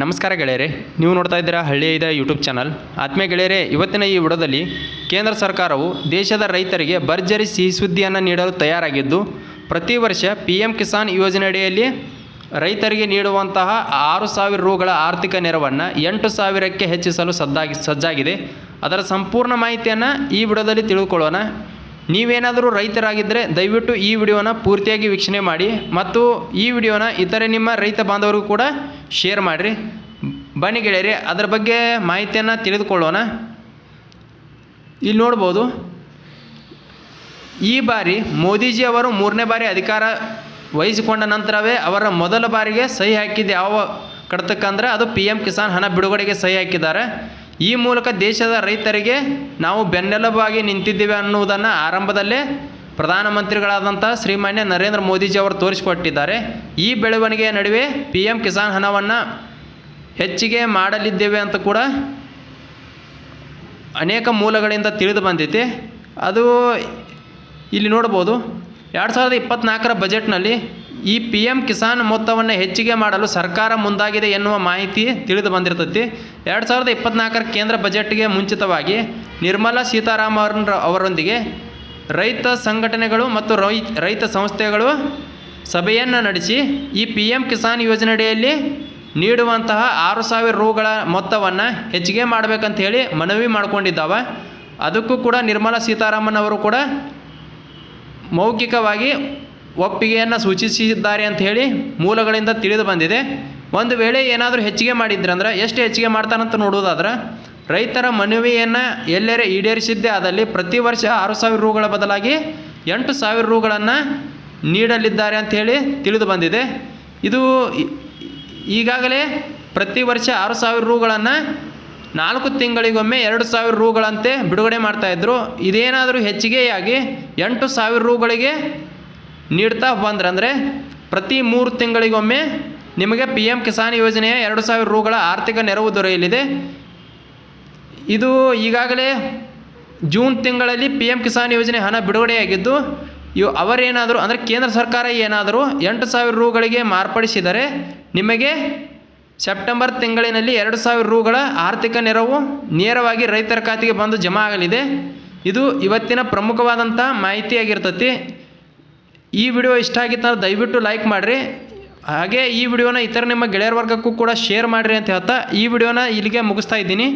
ನಮಸ್ಕಾರ ಗೆಳೆಯರೆ, ನೀವು ನೋಡ್ತಾ ಇದ್ದೀರಾ ಹಳ್ಳಿಯ ಯೂಟ್ಯೂಬ್ ಚಾನಲ್ ಆತ್ಮೀಯ ಗೆಳೆಯರೆ, ಇವತ್ತಿನ ಈ ವಿಡೋದಲ್ಲಿ ಕೇಂದ್ರ ಸರ್ಕಾರವು ದೇಶದ ರೈತರಿಗೆ ಭರ್ಜರಿ ಸಿಹಿ ಸುದ್ದಿಯನ್ನು ನೀಡಲು ತಯಾರಾಗಿದ್ದು, ಪ್ರತಿ ವರ್ಷ ಪಿ ಎಂ ಕಿಸಾನ್ ಯೋಜನೆಯಡಿಯಲ್ಲಿ ರೈತರಿಗೆ ನೀಡುವಂತಹ ಆರು ಸಾವಿರ ರುಗಳ ಆರ್ಥಿಕ ನೆರವನ್ನು ಎಂಟು ಸಾವಿರಕ್ಕೆ ಹೆಚ್ಚಿಸಲು ಸದ್ದಾಗಿ, ಸಜ್ಜಾಗಿದೆ. ಅದರ ಸಂಪೂರ್ಣ ಮಾಹಿತಿಯನ್ನು ಈ ವಿಡಿಯೋದಲ್ಲಿ ತಿಳಿದುಕೊಳ್ಳೋಣ ನೀವೇನಾದರೂ ರೈತರಾಗಿದ್ದರೆ ದಯವಿಟ್ಟು ಈ ವಿಡಿಯೋನ ಪೂರ್ತಿಯಾಗಿ ವೀಕ್ಷಣೆ ಮಾಡಿ. ಮತ್ತು ಈ ವಿಡಿಯೋನ ಇತರೆ ನಿಮ್ಮ ರೈತ ಬಾಂಧವರಿಗೂ ಕೂಡ ಶೇರ್ ಮಾಡಿರಿ. ಬನ್ನಿ ಗೆಳೆಯರಿ, ಅದರ ಬಗ್ಗೆ ಮಾಹಿತಿಯನ್ನು ತಿಳಿದುಕೊಳ್ಳೋಣ. ಇಲ್ಲಿ ನೋಡ್ಬೋದು, ಈ ಬಾರಿ ಮೋದಿಜಿ ಅವರು ಮೂರನೇ ಬಾರಿ ಅಧಿಕಾರ ವಹಿಸಿಕೊಂಡ ನಂತರವೇ ಅವರ ಮೊದಲ ಬಾರಿಗೆ ಸಹಿ ಹಾಕಿದ್ದು ಯಾವ ಕಡತಕ್ಕಂದ್ರೆ ಅದು ಪಿ ಎಂ ಕಿಸಾನ್ ಹಣ ಬಿಡುಗಡೆಗೆ ಸಹಿ ಹಾಕಿದ್ದಾರೆ. ಈ ಮೂಲಕ ದೇಶದ ರೈತರಿಗೆ ನಾವು ಬೆನ್ನೆಲುಬಾಗಿ ನಿಂತಿದ್ದೇವೆ ಅನ್ನುವುದನ್ನು ಆರಂಭದಲ್ಲೇ ಪ್ರಧಾನಮಂತ್ರಿಗಳಾದಂಥ ಶ್ರೀಮಾನ್ಯ ನರೇಂದ್ರ ಮೋದಿಜಿ ಅವರು ತೋರಿಸಿಕೊಟ್ಟಿದ್ದಾರೆ. ಈ ಬೆಳವಣಿಗೆಯ ನಡುವೆ ಪಿ ಎಂ ಕಿಸಾನ್ ಹಣವನ್ನು ಹೆಚ್ಚಿಗೆ ಮಾಡಲಿದ್ದೇವೆ ಅಂತ ಕೂಡ ಅನೇಕ ಮೂಲಗಳಿಂದ ತಿಳಿದು ಬಂದಿದೆ. ಅದು ಇಲ್ಲಿ ನೋಡ್ಬೋದು ಎರಡು ಸಾವಿರದ ಇಪ್ಪತ್ತ್ನಾಲ್ಕರ ಬಜೆಟ್ನಲ್ಲಿ ಈ ಪಿ ಎಂ ಕಿಸಾನ್ ಮೊತ್ತವನ್ನು ಹೆಚ್ಚಿಗೆ ಮಾಡಲು ಸರ್ಕಾರ ಮುಂದಾಗಿದೆ ಎನ್ನುವ ಮಾಹಿತಿ ತಿಳಿದು ಬಂದಿರ್ತೈತಿ. ಎರಡು ಸಾವಿರದ ಇಪ್ಪತ್ತ್ನಾಲ್ಕರ ಕೇಂದ್ರ ಬಜೆಟ್ಗೆ ಮುಂಚಿತವಾಗಿ ನಿರ್ಮಲಾ ಸೀತಾರಾಮನ್ ಅವರೊಂದಿಗೆ ರೈತ ಸಂಘಟನೆಗಳು ಮತ್ತು ರೈ, ರೈತ ಸಂಸ್ಥೆಗಳು ಸಭೆಯನ್ನು ನಡೆಸಿ ಈ ಪಿ ಎಂ ಕಿಸಾನ್ ಯೋಜನೆಯಡಿಯಲ್ಲಿ ನೀಡುವಂತಹ ಆರು ಸಾವಿರ ರೂಗಳ ಮೊತ್ತವನ್ನು ಹೆಚ್ಚಿಗೆ ಮಾಡಬೇಕಂತ ಹೇಳಿ ಮನವಿ ಮಾಡಿಕೊಂಡಿದ್ದಾವೆ. ಅದಕ್ಕೂ ಕೂಡ ನಿರ್ಮಲಾ ಸೀತಾರಾಮನ್ ಅವರು ಕೂಡ ಮೌಖಿಕವಾಗಿ ಒಪ್ಪಿಗೆಯನ್ನು ಸೂಚಿಸಿದ್ದಾರೆ ಅಂತ ಹೇಳಿ ಮೂಲಗಳಿಂದ ತಿಳಿದು ಬಂದಿದೆ. ಒಂದು ವೇಳೆ ಏನಾದರೂ ಹೆಚ್ಚಿಗೆ ಮಾಡಿದ್ರಂದ್ರೆ ಎಷ್ಟು ಹೆಚ್ಚಿಗೆ ಮಾಡ್ತಾರಂತ ನೋಡೋದಾದ್ರೆ ರೈತರ ಮನವಿಯನ್ನು ಎಲ್ಲೆರೆ ಈಡೇರಿಸಿದ್ದೇ. ಆದಲ್ಲಿ ಪ್ರತಿ ವರ್ಷ ಆರು ಸಾವಿರ ರೂಗಳ ಬದಲಾಗಿ ಎಂಟು ಸಾವಿರ ರೂಗಳನ್ನು ನೀಡಲಿದ್ದಾರೆ ಅಂತ ಹೇಳಿ ತಿಳಿದು ಬಂದಿದೆ. ಇದು ಈಗಾಗಲೇ ಪ್ರತಿ ವರ್ಷ ಆರು ಸಾವಿರ ರೂಗಳನ್ನು ನಾಲ್ಕು ತಿಂಗಳಿಗೊಮ್ಮೆ ಎರಡು ಸಾವಿರ ರೂಗಳಂತೆ ಬಿಡುಗಡೆ ಮಾಡ್ತಾಯಿದ್ರು ಇದೇನಾದರೂ ಹೆಚ್ಚಿಗೆಯಾಗಿ ಎಂಟು ಸಾವಿರ ರೂಗಳಿಗೆ ನೀಡ್ತಾ ಬಂದ್ರಂದರೆ ಪ್ರತಿ ಮೂರು ತಿಂಗಳಿಗೊಮ್ಮೆ ನಿಮಗೆ ಪಿ ಎಂ ಕಿಸಾನ್ ಯೋಜನೆಯ ಎರಡು ಸಾವಿರ ರೂಗಳ ಆರ್ಥಿಕ ನೆರವು ದೊರೆಯಲಿದೆ. ಇದು ಈಗಾಗಲೇ ಜೂನ್ ತಿಂಗಳಲ್ಲಿ ಪಿ ಎಂ ಕಿಸಾನ್ ಯೋಜನೆ ಹಣ ಬಿಡುಗಡೆಯಾಗಿದ್ದು ಇವು ಅವರೇನಾದರೂ, ಅಂದರೆ ಕೇಂದ್ರ ಸರ್ಕಾರ ಏನಾದರೂ ಎಂಟು ಸಾವಿರ ರೂಗಳಿಗೆ ಮಾರ್ಪಡಿಸಿದರೆ ನಿಮಗೆ ಸೆಪ್ಟೆಂಬರ್ ತಿಂಗಳಿನಲ್ಲಿ ಎರಡು ಸಾವಿರ ರೂಗಳ ಆರ್ಥಿಕ ನೆರವು ನೇರವಾಗಿ ರೈತರ ಖಾತೆಗೆ ಬಂದು ಜಮಾ ಆಗಲಿದೆ. ಇದು ಇವತ್ತಿನ ಪ್ರಮುಖವಾದಂಥ ಮಾಹಿತಿಯಾಗಿರ್ತತಿ. ಈ ವಿಡಿಯೋ ಇಷ್ಟ ಆಗಿತ್ತು ದಯವಿಟ್ಟು ಲೈಕ್ ಮಾಡಿರಿ. ಹಾಗೆ ಈ ವಿಡಿಯೋನ ಇತರ ನಿಮ್ಮ ಗೆಳೆಯರ ವರ್ಗಕ್ಕೂ ಕೂಡ ಶೇರ್ ಮಾಡಿರಿ ಅಂತ ಹೇಳ್ತಾ ಈ ವಿಡಿಯೋನ ಇಲ್ಲಿಗೆ ಮುಗಿಸ್ತಾ ಇದ್ದೀನಿ.